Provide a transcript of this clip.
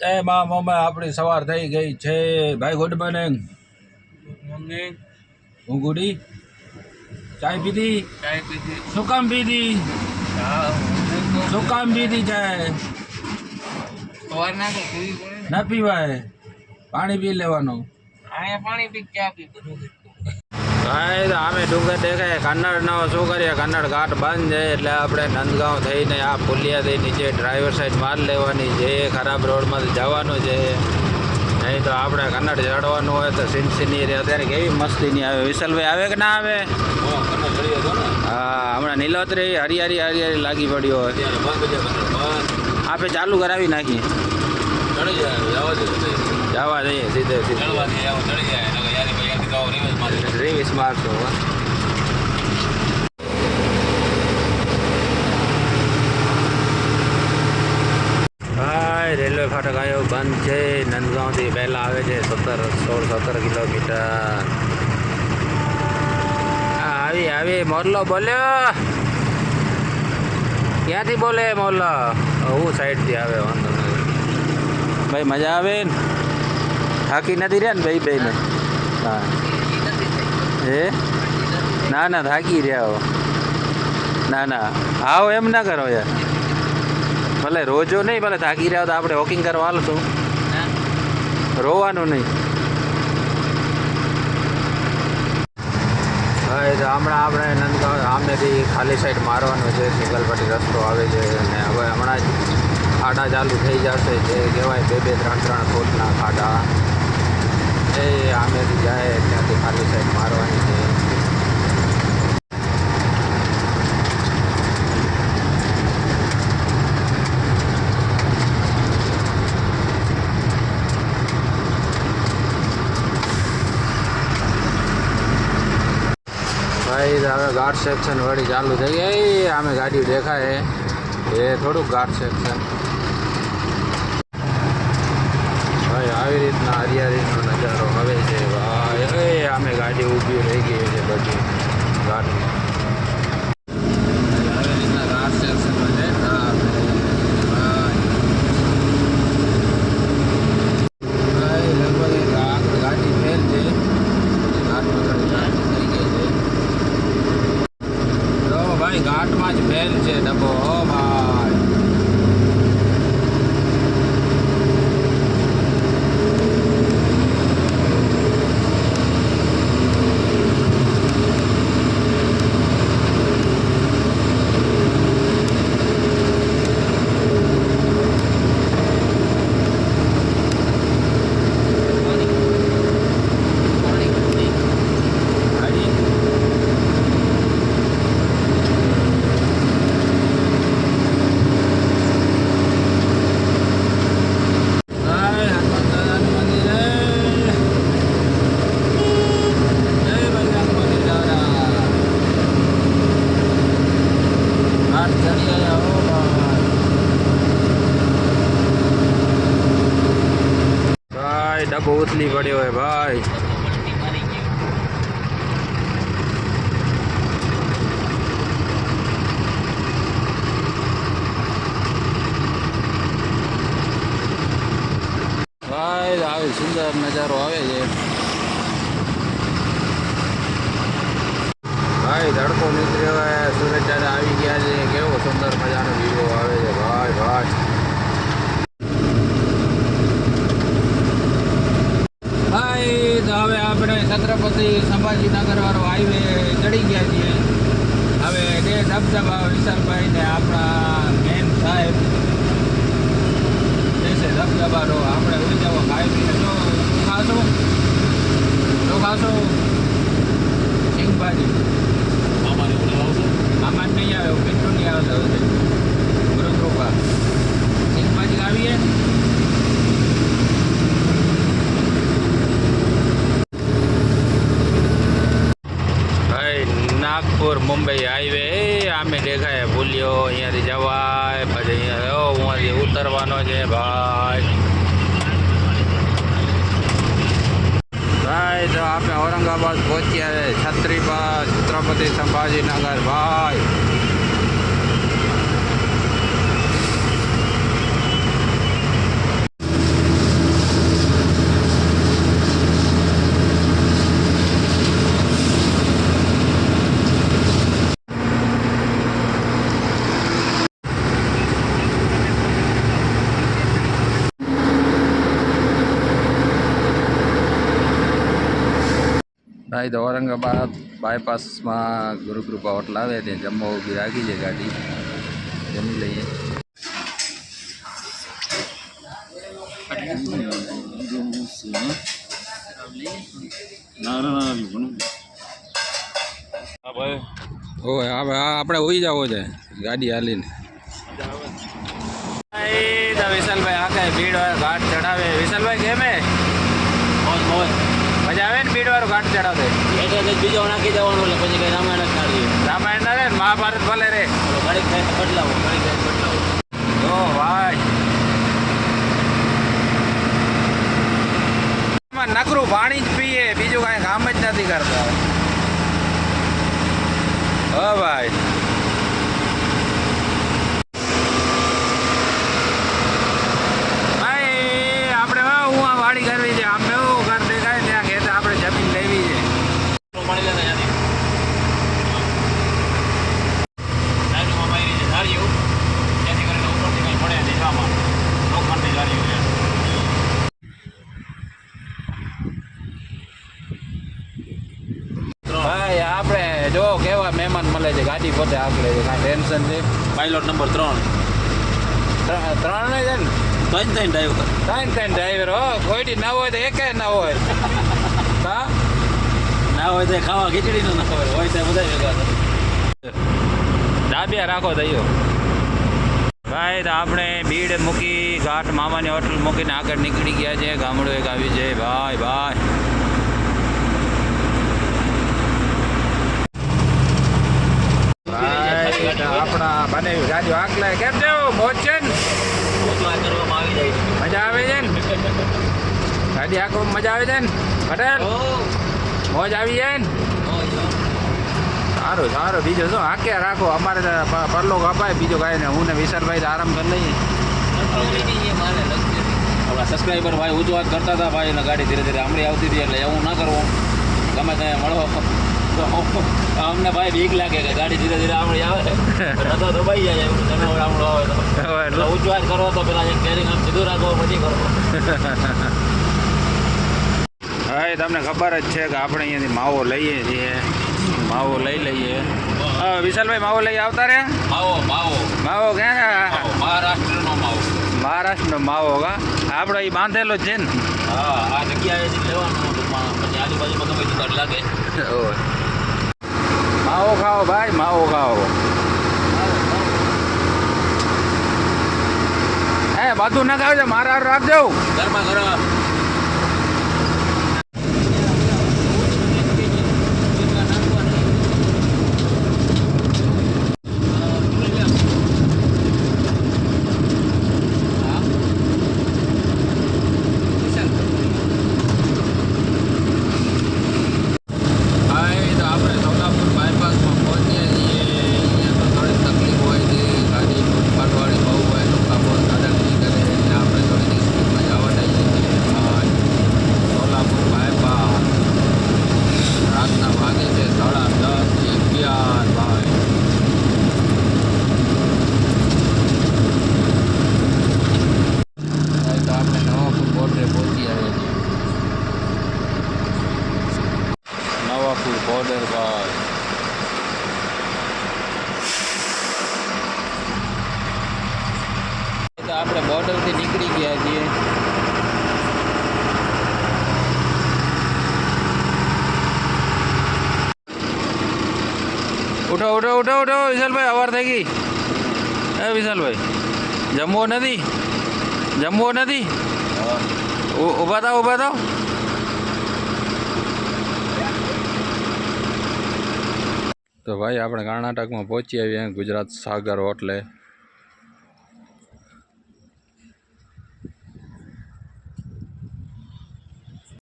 એ મા મમ્મી આપણી સવાર થઈ ગઈ છે. ભાઈ ગુડ મોર્નિંગ મોર્નિંગ હું ગુડી. ચાય પીધી? ચાય પીધી. શું કામ પીધી? શું કામ પીધી ચાય? ના પીવાય. પાણી પી લેવાનું. પાણી પી ચા પી બધું ભાઈ તો આમે ડુંગર દેખાય. કન્નડ નો શું કરીએ? કન્નડ ઘાટ બંધ છે એટલે આપણે નંદગાંવ થઈને આ પુલિયાથી નીચે ડ્રાઈવર સાઈડ માર લેવાની છે. ખરાબ રોડમાંથી જવાનું છે. નહીં તો આપણે કન્નડ ચડવાનું હોય તો સિનસિની રે. અત્યારે કેવી મસ્તી નહીં આવે. વિશાલભાઈ આવે કે ના આવે? હા હમણાં નીલોતરી હરિયારી હરિયારી લાગી પડ્યો હોય. આપણે ચાલુ કરાવી નાખીએ જવા દઈએ સીધે સીધે. રીવીસ મારશો. હાય રેલવે ફાટક આવ્યો બંધ છે. નંદગાંવથી પહેલાં આવે છે સત્તર સોળ સત્તર કિલોમીટર. આવી આવી મોરલો બોલ્યો. ક્યાંથી બોલે મોરલો? હું સાઈડથી આવે વાંધો નહીં. ભાઈ મજા આવે ને? થાકી નથી રહ્યા ને ભાઈ ભાઈને હા. એ ના ના થાકી રહ્યા હો. ના ના, આવો એમ ના કરો યાર. ભલે રોજો નહીં, ભલે થાકી રહ્યા તો આપણે વોકિંગ કરવા હાલશું. રોવાનું નહીં. હવે તો હમણાં આપણે નંદગાંવ સામેથી ખાલી સાઈડ મારવાનું છે સિંગલપટી રસ્તો આવે છે અને હવે હમણાં જ ખાડા ચાલુ થઈ જશે, જે કહેવાય બે બે, ત્રણ ત્રણ ફૂટના ખાડા. એ આમેથી જાય ત્યાંથી ખાલી સાઈડ મારવાની છે ભાઈ તો હવે ગાર્ડ સેક્શન વળી ચાલુ થઈ ગઈ આમે ગાડીઓ દેખાય એ થોડુંક ગાર્ડ સેક્શન ભાઈ આવી રીતના હરિયાળીનો નજારો આવે છે. ભાઈ અમે ગાડી ઊભી રહી ગઈ છે બધી. ગાડી આવી રીતના ગાર્ડ સેક્શનમાં છે ભાઈ ભાઈ લગભગ એક આગળ ગાડી ફેલ છે ઘાટમાં થોડી ગાડી થઈ ગઈ છે જો ભાઈ ઘાટમાં જ ફેલ છે ડબ્બો હો ભાઈ ગાડી હાય હનુમાન દાદાનું મંદિર હે. જય બજરંગબલી દાદા. ઘાટ ચડી આયા હો ભાઈ. ભાઈ પડ્યો હે ભાઈ. ભાઈ, આવી સુંદર નજારો આવે છે. ભાઈ, ધડકો નીકળ્યો હોય. સૂરજ આવી ગયા છે, કેવો સુંદર મજાનો વ્યૂ આવે છે ભાઈ ભાઈ ભાઈ તો હવે આપણે છત્રપતિ સંભાજીનગર વાળો હાઈવે ચડી ગયા છીએ. હવે જે ધબધબા વિશાલભાઈ ને આપણા મેન સાહેબ જે છે ધબધબાનો, આપણે ઉઈ જાવ ખાઈ પીને જો શું ખાશો શું ખાશો સિંગભાજી આમાં નહીં આવે મીઠું નહીં આવે તો મૃત રોકા સિંગભાજી આવીએ ભાઈ નાગપુર મુંબઈ હાઈવે આમે દેખાય, ભૂલ્યો, અહીંયાથી જવાય, પછી અહીંયા અહીંયાથી ઉતરવાનો છે, ભાઈ. ભાઈ, તો આપણે ઔરંગાબાદ પહોંચ્યા છે છત્રીબાદ છત્રપતિ સંભાજીનગર, ભાઈ. ભાઈ તો ઔરંગાબાદ બાયપાસમાં ગુરુકૃપા હોટલ આવે ત્યાં જમવા ઊભી રાખી છે ગાડી. જમી લઈએ. ઓય હવે આ આપણે હોઈ જાવો છે. ગાડી હાલીને. વિશાલભાઈ આ કઈ ભીડ વાળો ઘાટ ચડાવે. વિશાલભાઈ કેમ મોજ મજા. ને વાળો ઘાટ ચડાવશે એટલે બીજો નાખી દેવાનું એટલે પછી કઈ રામાયણ જ કાઢીએ રામાયણ ના રે મહાભારત ભલે રે. ઘડીક થાય બદલાવો ઘડીક થાય બદલાવો. ઓ ભાઈ. નકરું પાણી જ પીએ બીજું કાંઈ કામ જ નથી કરતા. હો ભાઈ આપણે હા હું આ વાડી કરવી છે આમ એવું ઘર દેખાય ત્યાં ખેતર આપણે જમીન લેવી છે પાણી લેતા ત્યાંથી સાઈડમાં મારી છે ધારીઓ જેથી કરીને ઉપરથી કંઈ પડે દિશામાં લોખંડની ધારીઓ છે ભાઈ આપણે જો કેવા મહેમાન ગાડી પોતે આગળ છે કાંઈ ટેન્શન છે પાયલોટ નંબર ત્રણ. ત્રણ ત્રણ ને? ત્રણ ત્રણ ડ્રાઈવર ત્રણ ત્રણ ડ્રાઈવર હો કોઈ ના હોય તો એકે ના હોય. હા? ના હોય તો ખાવા ખીચડી ના ખબર હોય તો બધા ભેગા થાય. ડાબિયા રાખો દઈયો ભાઈ તો આપણે ભીડ મૂકી ઘાટ મામાની હોટલ મૂકીને આગળ નીકળી ગયા છે. ગામડું એક આવ્યું છે. ભાઈ ભાઈ તો આપણા બને આગલે કેમ છો? મોજ છે ને? મજા આવે છે ને? ગાડી આખો મજા આવે છે ને? પટેલ મોજ આવી જાય ને? સારું સારું. બીજું શું? હાકે રાખો. અમારે તો પ- પરલોક અપાય. બીજો કાંઈ ને હું ને વિશાલભાઈ આરામ કરી લઈએ. આપણા સબસ્ક્રાઈબર ભાઈ ઉજવાત કરતા હતા ભાઈ ગાડી ધીરે ધીરે આમળી આવતી હતી એટલે એવું ના કરવું. ગમે ત્યાં મળો. અમને ભાઈ બીક લાગે કે ગાડી ધીરે ધીરે આમળી આવે તો દબાઈ જાય એવું તમે હવે આવે તો. એટલે. ઊંચું કરો તો પેલા કેરિંગ આમ સીધું રાખો પછી કરો. હવે તમને ખબર જ છે કે આપણે અહીંયાથી માવો લઈએ છીએ. માવો લઈ લઈએ. વિશાલભાઈ માવો લઈ આવતા રે માવો માવો. માવો ક્યાં માવો મહારાષ્ટ્રનો માવો. મહારાષ્ટ્રનો માવો કા? આપણે એ બાંધેલો છે ને. હા આ જગ્યાએ લેવાનું પછી આજુબાજુમાં ગમે દુકાન લાગે. માવો ખાઓ ભાઈ માવો ખાઓ. હે બધું ના ખાવજો મારા હારું રાખજો. ગરમા ગરમ ભાઈ તો આપણે સોલાપુર બાયપાસમાં પહોંચીએ છીએ અહીંયા તો થોડી તકલીફ હોય છે ગાડી ફાટવાળી બહુ હોય લોકો બહુ સાડા નહીં કરે એટલે આપણે થોડી સ્પીડમાં જવા દઈએ છીએ ભાઈ સોલાપુર બાયપાસ રાતના વાગે છે સાડા દસ અગિયાર ભાઈ ભાઈ તો આપણે નવાપુર બોર્ડરે પહોંચી આવ્યા છીએ નવાપુર બોર્ડર ભાઈ તો આપણે બોર્ડરથી નીકળી ગયા છીએ. ઉઠો ઉઠો ઉઠો ઉઠો, વિશાલભાઈ, અવાર થઈ ગઈ. હે વિશાલભાઈ, જમવો નથી? જમવો નથી? ઉ- ઊભા થાવ ઊભા થાવ તો ભાઈ, આપણે કર્ણાટકમાં પહોંચી આવ્યા ગુજરાત સાગર હોટલે.